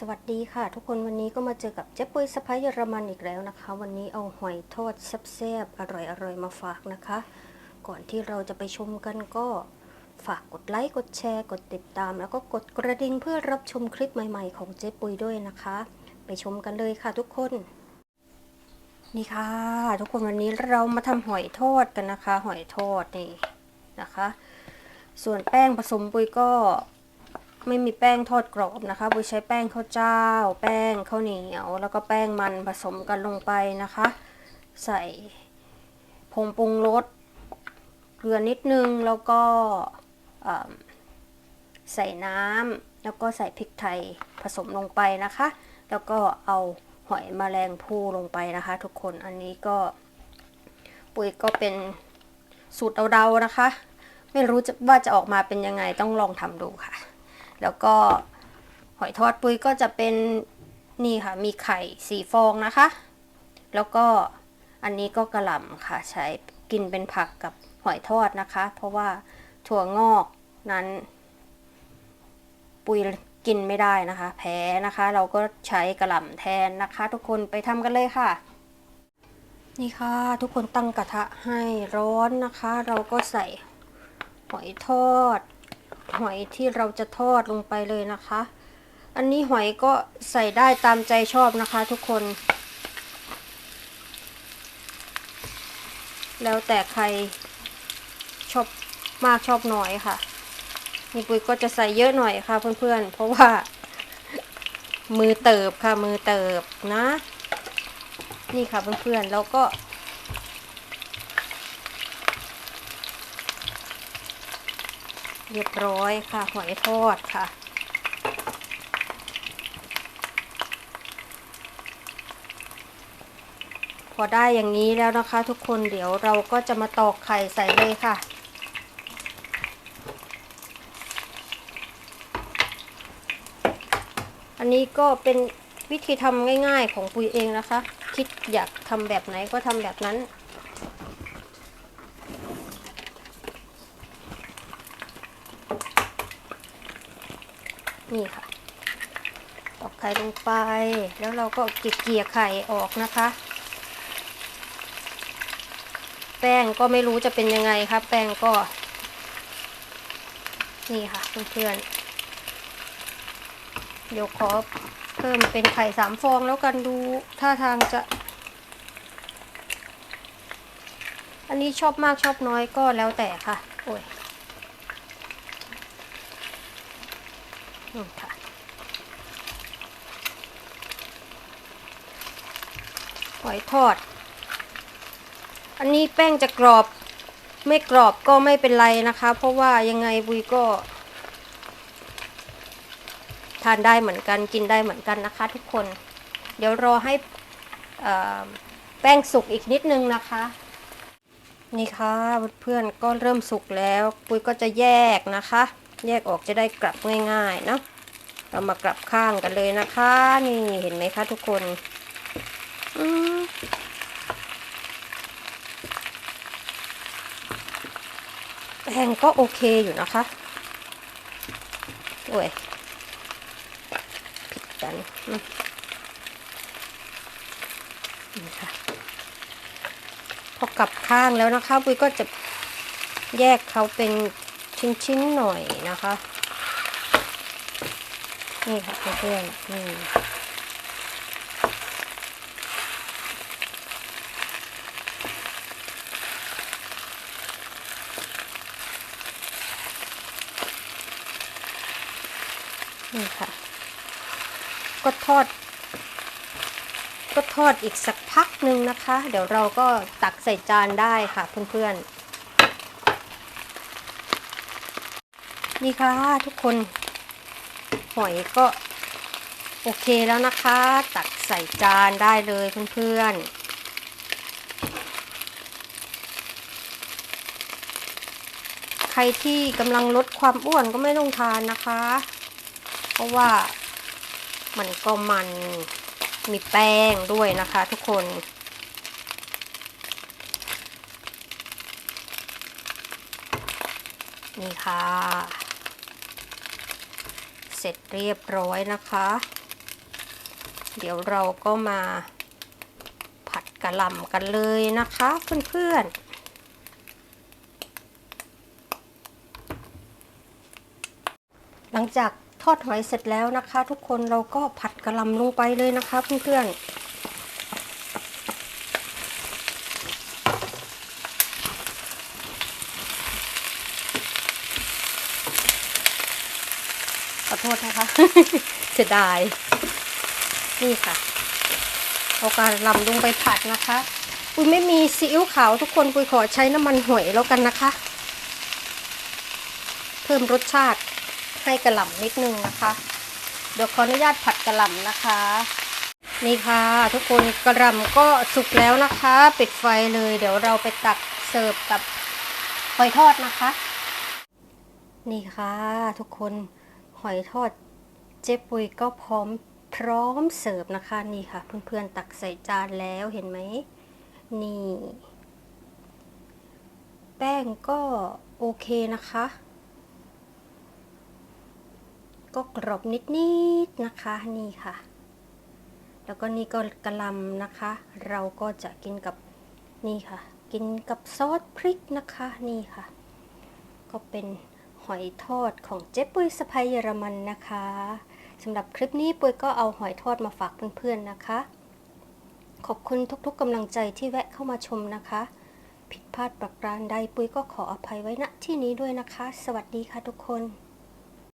สวัสดีค่ะ ทุกคนวันนี้ก็มาเจอกับเจ๊ปุ้ยสะพ้ายเยอรมันอีกแล้วนะคะ วันนี้เอาหอยทอดแซ่บๆอร่อยๆมาฝากนะคะ ก่อนที่เราจะไปชมกันก็ฝากกดไลค์กดแชร์ กดติดตาม แล้วก็กดกระดิ่งเพื่อรับชมคลิปใหม่ๆของเจ๊ปุ้ยด้วยนะคะ ไปชมกันเลยค่ะทุกคน นี่ค่ะ ทุกคนวันนี้เรามาทำหอยทอดกันนะคะ หอยทอดนี่นะคะ ส่วนแป้งผสมปุ้ยก็ ไม่มีแป้งทอดกรอบนะคะบุยใช้แป้งข้าวเจ้า แป้งข้าวเหนียว แล้วก็แป้งมันผสมกันลงไปนะคะ ใส่ผงปรุงรสเกลือนิดนึงแล้วก็ใส่น้ำแล้วก็ใส่พริกไทยผสมลงไปนะคะ แล้วก็เอาหอยแมลงภู่ลงไปนะคะ ทุกคนอันนี้ก็ปุ๋ยก็เป็นสูตรเดาๆนะคะ ไม่รู้ว่าจะออกมาเป็นยังไงต้องลองทำดูค่ะ แล้วก็หอยทอดปุ้ยก็จะเป็นนี่ค่ะ มีไข่สีฟองนะคะ แล้วก็อันนี้ก็กระหล่ำค่ะ ใช้กินเป็นผักกับหอยทอดนะคะ เพราะว่าถั่วงอกนั้น ปุยกินไม่ได้นะคะ แพ้นะคะ เราก็ใช้กระหล่ำแทนนะคะ ทุกคนไปทำกันเลยค่ะ นี่ค่ะ ทุกคนตั้งกระทะให้ร้อนนะคะ เราก็ใส่หอยทอด หอยที่เราจะทอดลงไปเลยนะคะ อันนี้หอยก็ใส่ได้ตามใจชอบนะคะทุกคน แล้วแต่ใครชอบมากชอบน้อยค่ะนี่ปุ้ยก็จะใส่เยอะหน่อยค่ะเพื่อนๆ เพราะว่า มือเติบค่ะมือเติบนะ นี่ค่ะเพื่อนๆ แล้วก็ เรียบร้อยค่ะหอยทอดค่ะพอได้อย่างนี้แล้วนะคะทุกคนเดี๋ยวเราก็จะมาตอกไข่ใส่เลยค่ะ อันนี้ก็เป็นวิธีทำง่ายๆของปุยเองนะคะ คิดอยากทำแบบไหนก็ทำแบบนั้น นี่ค่ะตอกไข่ลงไป แล้วเราก็เกลี่ยไข่ออกนะคะ แป้งก็ไม่รู้จะเป็นยังไงครับแป้งก็ นี่ค่ะเพื่อนๆเดี๋ยวขอเพิ่มเป็นไข่สามฟองแล้วกันดูท่าทางจะ อันนี้ชอบมากชอบน้อยก็แล้วแต่ค่ะ โอ้ยอืมค่ะ หอยทอด อันนี้แป้งจะกรอบ ไม่กรอบก็ไม่เป็นไรนะคะ เพราะว่ายังไงบุยก็ ทานได้เหมือนกันกินได้เหมือนกันนะคะ ทุกคน เดี๋ยวรอให้เอ่อแป้งสุกอีกนิดนึงนะคะ นี่ค่ะเพื่อนๆก็เริ่มสุกแล้ว ปุ้ยก็จะแยกนะคะ แยกออกจะได้กลับง่ายๆเนาะเรามากลับข้างกันเลยนะคะ นี่เห็นไหมคะทุกคนอืมแป้งก็โอเคอยู่นะคะโอ้ยผิดกันนี่ค่ะพอกลับข้างแล้วนะคะปุ้ยก็จะแยกเขาเป็น ชิ้นๆหน่อยนะคะ นี่ค่ะเพื่อนๆนี่นี่ค่ะ ก็ทอด ก็ทอดอีกสักพักหนึ่งนะคะ เดี๋ยวเราก็ตักใส่จานได้ค่ะเพื่อนๆ นี่ค่ะทุกคน หอยก็โอเคแล้วนะคะ ตักใส่จานได้เลยเพื่อนๆใครที่กำลังลดความอ้วนก็ไม่ต้องทานนะคะ เพราะว่ามันก็มันมีแป้งด้วยนะคะทุกคน นี่ค่ะ สร็จเรียบร้อยนะคะ เดี๋ยวเราก็มาผัดกะหล่ำกันเลยนะคะเพื่อนๆหลังจากทอดหอยเสร็จแล้วนะคะ ทุกคนเราก็ผัดกะหล่ำลงไปเลยนะคะเพื่อนๆ ขอโทษนะคะเสียดาย นี่ค่ะ เอากระลำลงไปผัดนะคะ ปุยไม่มีซีอิ๊วขาวทุกคนปุยขอใช้น้ำมันหอยแล้วกันนะคะ เพิ่มรสชาติให้กระหล่ำนิดนึงนะคะ เดี๋ยวขออนุญาตผัดกระหล่ำนะคะ นี่ค่ะ ทุกคนกระหล่ำก็สุกแล้วนะคะ ปิดไฟเลย เดี๋ยวเราไปตักเสิร์ฟกับหอยทอดนะคะ นี่ค่ะ ทุกคน อยทอดเจ๊ปุยก็พร้อมพร้อมเสิร์ฟนะคะนี่ค่ะ เพื่อนๆตักใส่จานแล้วเห็นไหมนี่ แป้งก็โอเคนะคะ ก็กรอบนิดๆนะคะนี่ค่ะ แล้วก็นี่ก็กระลำนะคะ เราก็จะกินกับนี่ค่ะ กินกับซอสพริกนะคะนี่ค่ะ ก็เป็น หอยทอดของเจ๊ปุ้ยสะพายเยอรมันนะคะสำหรับคลิปนี้ปุ้ยก็เอาหอยทอดมาฝากเพื่อนๆนะคะ ขอบคุณทุกๆกำลังใจที่แวะเข้ามาชมนะคะ ผิดพลาดประการใดปุ้ยก็ขออภัยไว้ณที่นี้ด้วยนะคะ สวัสดีค่ะทุกคน